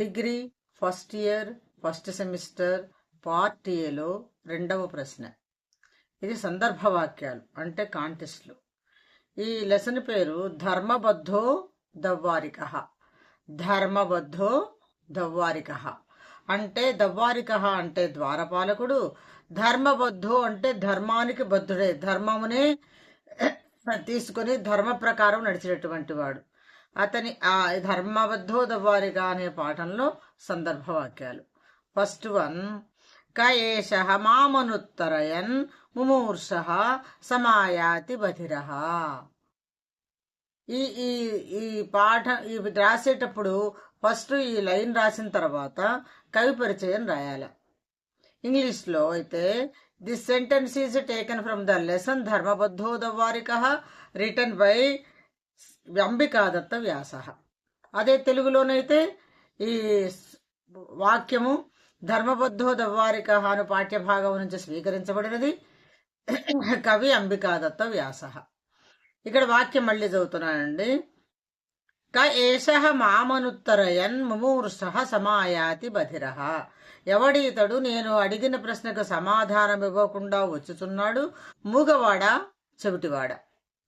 Degree first year first semester part ఏలో రెండవ ప్రశ్న. ఇది సందర్భ వాక్యాలు అంటే కాంటెస్ట్లు. ఈ లెసన్ పేరు ధర్మబద్ధో దవ్వారిక. ధర్మబద్ధో దవ్వారిక. అంటే దవ్వారిక అంటే ద్వారపాలకుడు ధర్మబద్ధో అంటే ధర్మానికి బద్ధుడే ధర్మమునే తీసుకొని ధర్మ ప్రకారం నడిచినటువంటి వాడు. అతని ఆ ధర్మబద్ధో అనే పాఠంలో సందర్భ వాక్యాలు ఫస్ట్ వన్ కయేష మామనుత్తరయన్ ముమూర్ష సమాయాతి బధిర. ఈ ఈ ఈ పాఠ ఇవి రాసేటప్పుడు ఫస్ట్ ఈ లైన్ రాసిన తర్వాత కవి పరిచయం రాయాల. ఇంగ్లీష్లో అయితే this sentence is taken from the lesson ధర్మబద్ధో దవ్వారిక రిటర్న్ బై అంబికాదత్త వ్యాస. అదే తెలుగులోనైతే ఈ వాక్యము ధర్మబద్ధో దవ్వారిక అను పాఠ్యభాగం నుంచి స్వీకరించబడినది కవి అంబికాదత్త వ్యాస. ఇక్కడ వాక్యం మళ్ళీ చదువుతున్నానండి. క ఏష మామనుత్తరయన్ ముమూర్ష సమాయాతి బధిర. ఎవడీతడు నేను అడిగిన ప్రశ్నకు సమాధానం ఇవ్వకుండా వచ్చుచున్నాడు. మూగవాడ? చెవిటివాడ?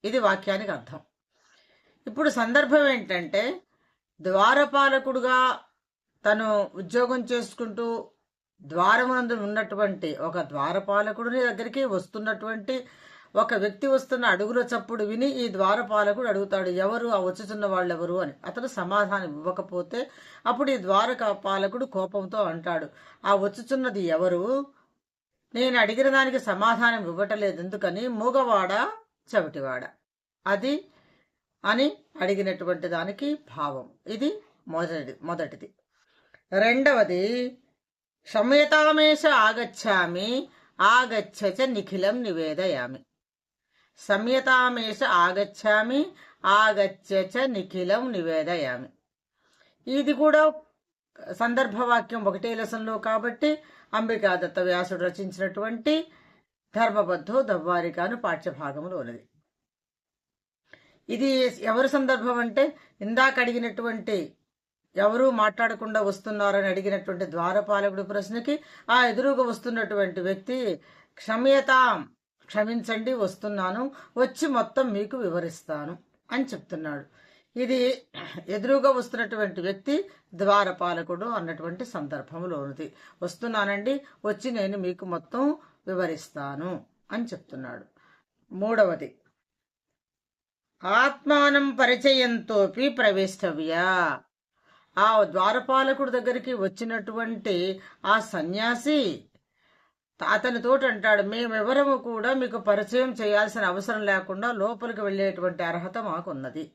ఇది వాక్యానికి అర్థం. ఇప్పుడు సందర్భం ఏంటంటే ద్వారపాలకుడుగా తను ఉద్యోగం చేసుకుంటూ ద్వారమునందు ఉన్నటువంటి ఒక ద్వారపాలకుడిని దగ్గరికి వస్తున్నటువంటి ఒక వ్యక్తి వస్తున్న అడుగుల చప్పుడు విని ఈ ద్వారపాలకుడు అడుగుతాడు ఎవరు? ఆ వచ్చుచున్న వాళ్ళు ఎవరు అని. అతను సమాధానం ఇవ్వకపోతే అప్పుడు ఈ ద్వారక పాలకుడు కోపంతో అంటాడు ఆ వచ్చుచున్నది ఎవరు? నేను అడిగిన దానికి సమాధానం ఇవ్వటలేదు ఎందుకని? మూగవాడ? చెవిటివాడ? అది అని అడిగినటువంటి దానికి భావం. ఇది మొదటిది మొదటిది. రెండవది సంయతామేష ఆగచ్చామి ఆగచ్చ నిఖిలం నివేదయామి. సంయతామేష ఆగచ్చామి ఆగచ్చ నిఖిలం నివేదయామి. ఇది కూడా సందర్భవాక్యం ఒకటే లెసన్లో కాబట్టి అంబికాదత్త వ్యాసుడు రచించినటువంటి ధర్మబద్ధో దవ్వారికాను పాఠ్యభాగంలో ఉన్నది ఇది ఎవరి సందర్భం అంటే ఇందాక అడిగినటువంటి ఎవరు మాట్లాడకుండా వస్తున్నారని అడిగినటువంటి ద్వారపాలకుడి ప్రశ్నకి ఆ ఎదురుగా వస్తున్నటువంటి వ్యక్తి క్షమ్యతాం క్షమించండి వస్తున్నాను వచ్చి మొత్తం మీకు వివరిస్తాను అని చెప్తున్నాడు. ఇది ఎదురుగా వస్తున్నటువంటి వ్యక్తి ద్వారపాలకుడు అన్నటువంటి సందర్భంలోనిది. వస్తున్నానండి వచ్చి నేను మీకు మొత్తం వివరిస్తాను అని చెప్తున్నాడు. మూడవది ఆత్మానం పరిచయంతోపి ప్రవేశవ్య. ఆ ద్వారపాలకుడి దగ్గరికి వచ్చినటువంటి ఆ సన్యాసి అతనితోటి అంటాడు మేమెవరము కూడా మీకు పరిచయం చేయాల్సిన అవసరం లేకుండా లోపలికి వెళ్ళేటువంటి అర్హత మాకున్నది.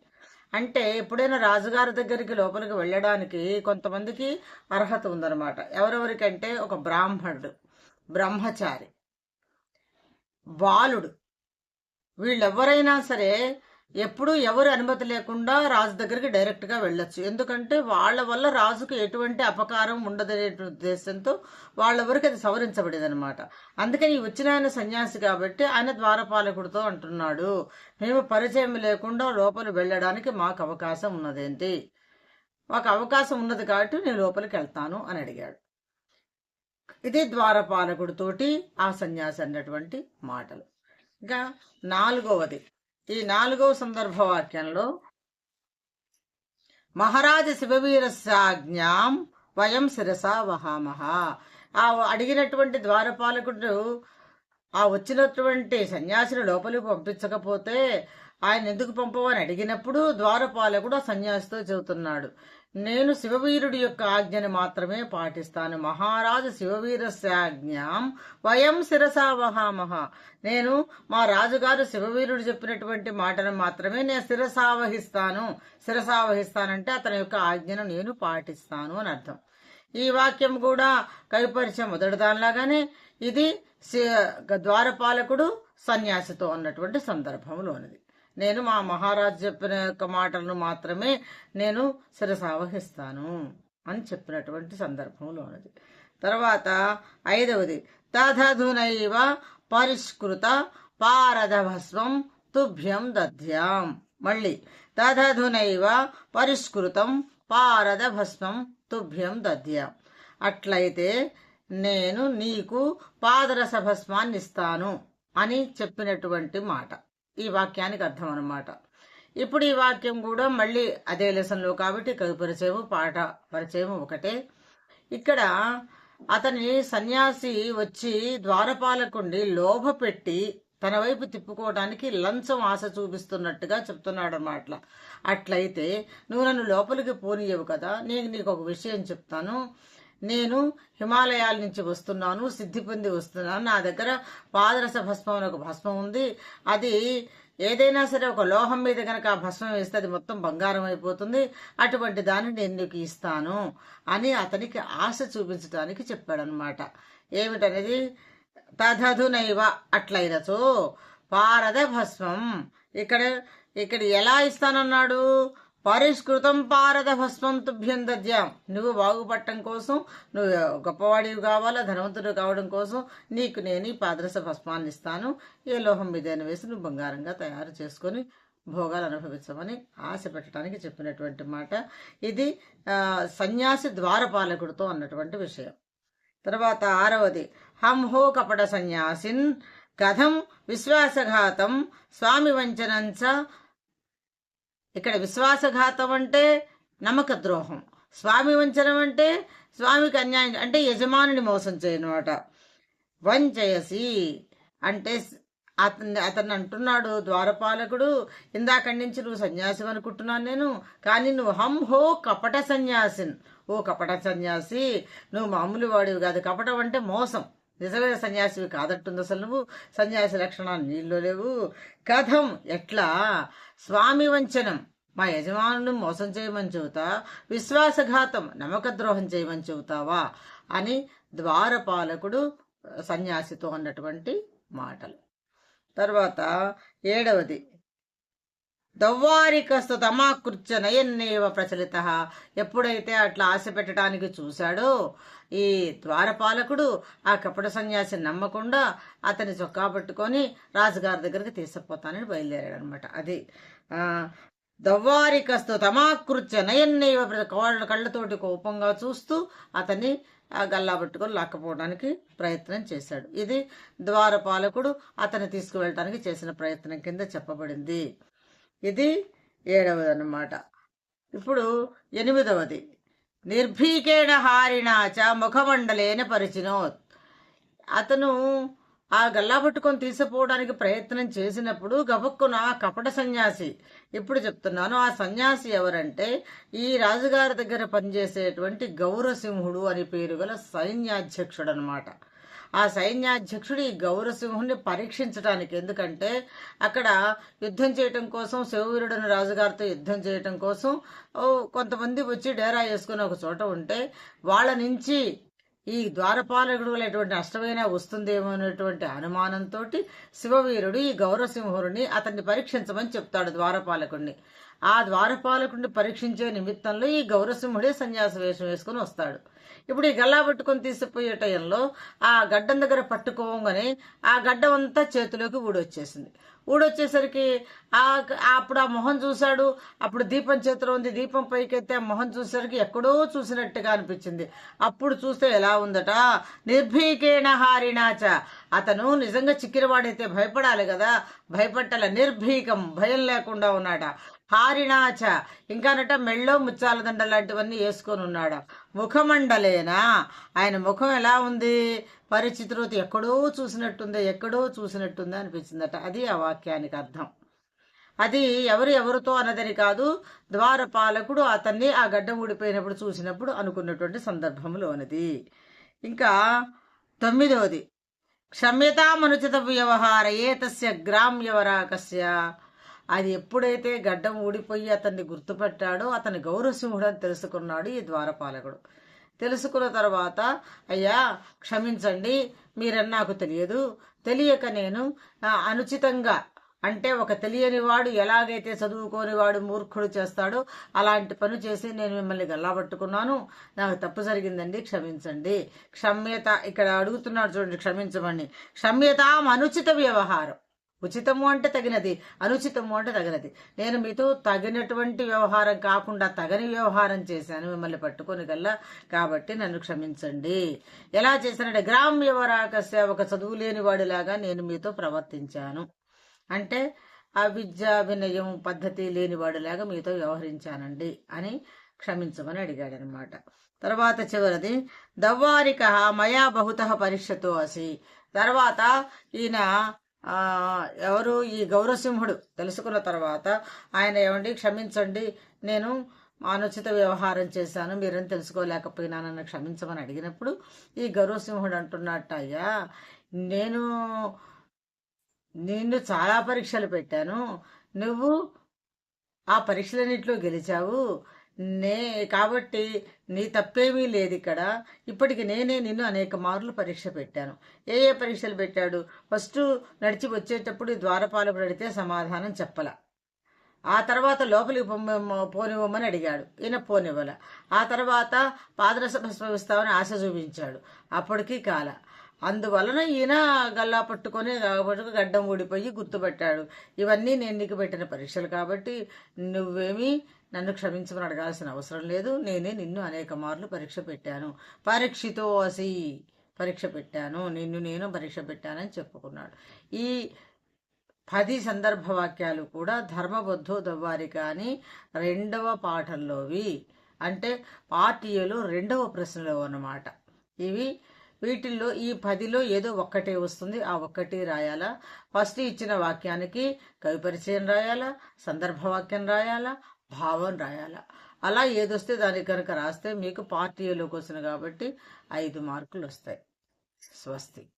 అంటే ఎప్పుడైనా రాజుగారి దగ్గరికి లోపలికి వెళ్ళడానికి కొంతమందికి అర్హత ఉందన్నమాట. ఎవరెవరికంటే ఒక బ్రాహ్మణుడు బ్రహ్మచారి బాలుడు. వీళ్ళెవరైనా సరే ఎప్పుడు ఎవరు అనుమతి లేకుండా రాజు దగ్గరికి డైరెక్ట్గా వెళ్ళొచ్చు. ఎందుకంటే వాళ్ళ వల్ల రాజుకు ఎటువంటి అపకారం ఉండదనే ఉద్దేశంతో వాళ్ళ వరకు అది సవరించబడేది అనమాట అందుకని వచ్చిన ఆయన సన్యాసి కాబట్టి ఆయన ద్వారపాలకుడితో అంటున్నాడు. మేము పరిచయం లేకుండా లోపల వెళ్ళడానికి మాకు అవకాశం ఉన్నదేంటి? మాకు అవకాశం ఉన్నది కాబట్టి నేను లోపలికి వెళ్తాను అని అడిగాడు. ఇది ద్వారపాలకుడితోటి ఆ సన్యాసి అన్నటువంటి మాటలు. ఇంకా నాలుగవది. ఈ నాలుగవ సందర్భ వాక్యంలో మహారాజ శివవీరస్యాజ్ఞాం వయం శిరసా వహామహ. ఆ అడిగినటువంటి ద్వారపాలకుడు ఆ వచ్చినటువంటి సన్యాసిని లోపలికి పంపించకపోతే ఆయన ఎందుకు పంపవని అడిగినప్పుడు ద్వారపాలకుడు ఆ సన్యాసితో చెబుతున్నాడు. నేను శివవీరుడి యొక్క ఆజ్ఞని మాత్రమే పాటిస్తాను. మహారాజు శివవీరస్యాజ్ఞాం వయం శిరసావహామహ నేను మా రాజుగారు శివవీరుడు చెప్పినటువంటి మాటను మాత్రమే నేను శిరసావహిస్తాను శిరసావహిస్తానంటే అతని యొక్క ఆజ్ఞను నేను పాటిస్తాను అని అర్థం. ఈ వాక్యం కూడా కవిపరిచయం మొదటి దానిలాగానే ఇది ద్వారపాలకుడు సన్యాసితో అన్నటువంటి సందర్భంలోనిది. నేను మా మహారాజు చెప్పిన యొక్క మాటలను మాత్రమే నేను శిరసావహిస్తాను అని చెప్పినటువంటి సందర్భంలో ఉన్నది. తర్వాత ఐదవది తధధునైవ పరిష్కృత పారదభస్వం తుభ్యం దధ్యాం. మళ్ళీ తధధునైవ పరిష్కృతం పారదభస్మం తుభ్యం దధ్యాం. అట్లయితే నేను నీకు పాదరస భస్మాన్ని ఇస్తాను అని చెప్పినటువంటి మాట. ఈ వాక్యానికి అర్థం అనమాట ఇప్పుడు ఈ వాక్యం కూడా మళ్ళీ అదే లెసన్లో కాబట్టి కవి పరిచయం పాట పరిచయం ఒకటే. ఇక్కడ అతని సన్యాసి వచ్చి ద్వారపాలకుండి లోభ పెట్టి తన వైపు తిప్పుకోవడానికి లంచం ఆశ చూపిస్తున్నట్టుగా చెప్తున్నాడు అన్నమాట అట్లయితే నువ్వు నన్ను లోపలికి పోనీయవు కదా నేను నీకు ఒక విషయం చెప్తాను. నేను హిమాలయాల నుంచి వస్తున్నాను సిద్ధి పొంది వస్తున్నాను. నా దగ్గర పాదరస భస్మం ఒక భస్మం ఉంది. అది ఏదైనా సరే ఒక లోహం మీద కనుక ఆ భస్మం వేస్తే అది మొత్తం బంగారం అయిపోతుంది. అటువంటి దాన్ని నేను నీకు ఇస్తాను అని అతనికి ఆశ చూపించడానికి చెప్పాడనమాట ఏమిటనేది? తదధునైవ అట్లయినచో పారద భస్మం. ఇక్కడ ఇక్కడ ఎలా ఇస్తానన్నాడు? పరిష్కృతం పారద భస్మం తుభ్యం దద్యాం నువ్వు బాగుపడటం కోసం నువ్వు గొప్పవాడివి కావాలా ధనవంతుడు కావడం కోసం నీకు నేను ఈ పాదరస భస్మాన్ని ఇస్తాను. ఏ లోహం మీదైన వేసి నువ్వు బంగారంగా తయారు చేసుకొని భోగాలు అనుభవించమని ఆశ పెట్టడానికి చెప్పినటువంటి మాట. ఇది సన్యాసి ద్వారపాలకుడితో అన్నటువంటి విషయం. తర్వాత ఆరవది హం హో కపట సన్యాసిన్ కథం విశ్వాసఘాతం స్వామి వంచనంచ ఇక్కడ విశ్వాసఘాతం అంటే నమ్మక ద్రోహం స్వామి వంచనం అంటే స్వామికి అన్యాయం అంటే యజమానుని మోసం చేయనమాట. వంచయసి అంటే అతన్ని అతన్ని అంటున్నాడు ద్వారపాలకుడు ఇందాకడి నుంచి నువ్వు సన్యాసి అనుకుంటున్నాను నేను కానీ నువ్వు హం హో కపట సన్యాసిన్. ఓ కపట సన్యాసి నువ్వు మామూలు వాడివి కాదు. కపటం అంటే మోసం. నిజమైన సన్యాసివి కాదట్టుంది అసలు నువ్వు. సన్యాసి లక్షణాలు నీళ్ళు లేవు. కథం ఎట్లా? స్వామి వంచనం. మా యజమానుని మోసం చేయమని చెబుతా విశ్వాసఘాతం నమ్మక ద్రోహం చేయమని చెబుతావా? అని ద్వారపాలకుడు సన్యాసితో అన్నటువంటి మాటలు. తర్వాత ఏడవది. దవ్వారికస్తు తమాకృత్య నయన్నేవ ప్రచలిత. ఎప్పుడైతే అట్లా ఆశ పెట్టడానికి చూశాడో ఈ ద్వారపాలకుడు ఆ కపట సన్యాసిని నమ్మకుండా అతని చొక్కా పట్టుకొని రాజుగారి దగ్గరికి తీసుకుపోతానని బయలుదేరాడు అనమాట అది దవ్వారికస్తు తమాకృత్య నయన్నేవ కోళ్ళ కళ్ళతోటి కోపంగా చూస్తూ అతన్ని ఆ గల్లా పట్టుకొని లాక్కపోవడానికి ప్రయత్నం చేశాడు. ఇది ద్వారపాలకుడు అతన్ని తీసుకువెళ్ళడానికి చేసిన ప్రయత్నం కింద చెప్పబడింది. ఇది ఏడవది అన్నమాట ఇప్పుడు ఎనిమిదవది. నిర్భీకేణ హారిణాచ ముఖమండలేన పరిచినోత్. అతను ఆ గల్లా పట్టుకొని తీసుకుపోవడానికి ప్రయత్నం చేసినప్పుడు గబక్కున కపట సన్యాసి. ఇప్పుడు చెప్తున్నాను ఆ సన్యాసి ఎవరంటే ఈ రాజుగారి దగ్గర పనిచేసేటువంటి గౌరసింహుడు అని పేరు గల సైన్యాధ్యక్షుడు అనమాట ఆ సైన్యాధ్యక్షుడు ఈ గౌరసింహుని పరీక్షించడానికి ఎందుకంటే అక్కడ యుద్ధం చేయటం కోసం శివవీరుడని రాజుగారితో యుద్ధం చేయటం కోసం కొంతమంది వచ్చి డేరా వేసుకుని ఒక చోట ఉంటే వాళ్ళ నుంచి ఈ ద్వారపాలకుడు ఎటువంటి నష్టమైనా వస్తుందేమో అనేటువంటి అనుమానంతో శివవీరుడు ఈ గౌరసింహుడిని అతన్ని పరీక్షించమని చెప్తాడు ద్వారపాలకుడిని ఆ ద్వారపాలకుడిని పరీక్షించే నిమిత్తంలో ఈ గౌరసింహుడే సన్యాస వేషం వేసుకుని వస్తాడు. ఇప్పుడు ఈ గల్లా పట్టుకొని తీసుకుపోయే టైంలో ఆ గడ్డం దగ్గర పట్టుకోగానే ఆ గడ్డం అంతా చేతిలోకి ఊడొచ్చేసింది. ఊడొచ్చేసరికి ఆ అప్పుడు ఆ మొహం చూశాడు. అప్పుడు దీపం చేతిలో ఉంది. దీపం పైకెత్తే ఆ మొహం చూసేసరికి ఎక్కడో చూసినట్టుగా అనిపించింది. అప్పుడు చూస్తే ఎలా ఉందట? నిర్భీకేణ హారిణాచ అతను నిజంగా చిక్కిరవాడైతే భయపడాలి కదా? భయపట్టాల నిర్భీకం భయం లేకుండా ఉన్నాట హారిణాచ ఇంకానట మెళ్ళో ముచ్చాల దండ లాంటివన్నీ వేసుకొని ఉన్నాడు. ముఖమండలేనా? ఆయన ముఖం ఎలా ఉంది? పరిచితులు ఎక్కడో చూసినట్టుంది ఎక్కడో చూసినట్టుంది అనిపించిందట. అది ఆ వాక్యానికి అర్థం. అది ఎవరు ఎవరితో అన్నదని కాదు ద్వారపాలకుడు అతన్ని ఆ గడ్డం ఊడిపోయినప్పుడు చూసినప్పుడు అనుకున్నటువంటి సందర్భంలోనిది ఇంకా తొమ్మిదవది క్షమ్యతామనుచిత వ్యవహార ఏతస్య గ్రామ్యవరాకస్య. అది ఎప్పుడైతే గడ్డం ఊడిపోయి అతన్ని గుర్తుపెట్టాడో అతని గౌరవసింహుడు అని తెలుసుకున్నాడు ఈ ద్వారపాలకుడు. తెలుసుకున్న తర్వాత అయ్యా క్షమించండి మీరని నాకు తెలియదు. తెలియక నేను అనుచితంగా అంటే ఒక తెలియని వాడు ఎలాగైతే చదువుకోని వాడు మూర్ఖుడు చేస్తాడో అలాంటి పని చేసి నేను మిమ్మల్ని గల్లాబట్టుకున్నాను. నాకు తప్పు జరిగిందండి క్షమించండి. క్షమ్యత ఇక్కడ అడుగుతున్నాడు చూడండి క్షమించమని. క్షమ్యత అనుచిత వ్యవహారం. ఉచితము అంటే తగినది అనుచితము అంటే తగినది. నేను మీతో తగినటువంటి వ్యవహారం కాకుండా తగని వ్యవహారం చేశాను మిమ్మల్ని పట్టుకొని కల్లా కాబట్టి నన్ను క్షమించండి. ఎలా చేశానంటే గ్రామ్య వరాకస్య ఒక చదువు లేని వాడిలాగా నేను మీతో ప్రవర్తించాను. అంటే ఆ విద్య వినయం పద్ధతి లేనివాడిలాగా మీతో వ్యవహరించానండి అని క్షమించమని అడిగాడనమాట. తర్వాత చివరిది దవ్వారిక మయా బహుత పరీక్షతో అసి. తర్వాత ఈయన ఎవరు ఈ గౌరసింహుడు తెలుసుకున్న తర్వాత ఆయన ఏమండి క్షమించండి నేను అనుచిత వ్యవహారం చేశాను మీరేం తెలుసుకోలేకపోయినా నన్ను క్షమించమని అడిగినప్పుడు ఈ గౌరవసింహుడు అంటున్నట్ట అయ్యా నేను నిన్ను చాలా పరీక్షలు పెట్టాను నువ్వు ఆ పరీక్షలన్నింటిలో గెలిచావు నే కాబట్టి నీ తప్పేమీ లేదు ఇక్కడ. ఇప్పటికి నేనే నిన్ను అనేక మార్లు పరీక్ష పెట్టాను. ఏ ఏ పరీక్షలు పెట్టాడు? ఫస్ట్ నడిచి వచ్చేటప్పుడు ద్వారపాలకు అడిగితే సమాధానం చెప్పల. ఆ తర్వాత లోపలికి పోనివ్వమని అడిగాడు. ఈయన పోనివ్వల. ఆ తర్వాత పాదరస భస్మవిస్తామని ఆశ చూపించాడు. అప్పటికీ కాల. అందువలన ఈయన గల్లా పట్టుకొని పట్టుకు గడ్డం ఊడిపోయి గుర్తుపెట్టాడు. ఇవన్నీ నేను నీకు పెట్టిన పరీక్షలు కాబట్టి నువ్వేమీ నన్ను క్షమించమని అడగాల్సిన అవసరం లేదు. నేనే నిన్ను అనేక మార్లు పరీక్ష పెట్టాను. పరీక్షితో అసి పరీక్ష పెట్టాను. నిన్ను నేను పరీక్ష పెట్టానని చెప్పుకున్నాడు. ఈ పది సందర్భ వాక్యాలు కూడా ధర్మబద్ధో దవ్వారి కానీ రెండవ పాఠంలోవి. అంటే పార్టీలో రెండవ ప్రశ్నలో అన్నమాట. ఇవి వీటిల్లో ఈ పదిలో ఏదో ఒక్కటే వస్తుంది. ఆ ఒక్కటి రాయాలా? ఫస్ట్ ఇచ్చిన వాక్యానికి కవి పరిచయం రాయాలా? సందర్భ వాక్యం రాయాలా? భావం రాయాలా? అలా ఏదొస్తే దానికి కనుక రాస్తే మీకు పార్టీలోకి వచ్చిన కాబట్టి ఐదు మార్కులు వస్తాయి స్వస్తి.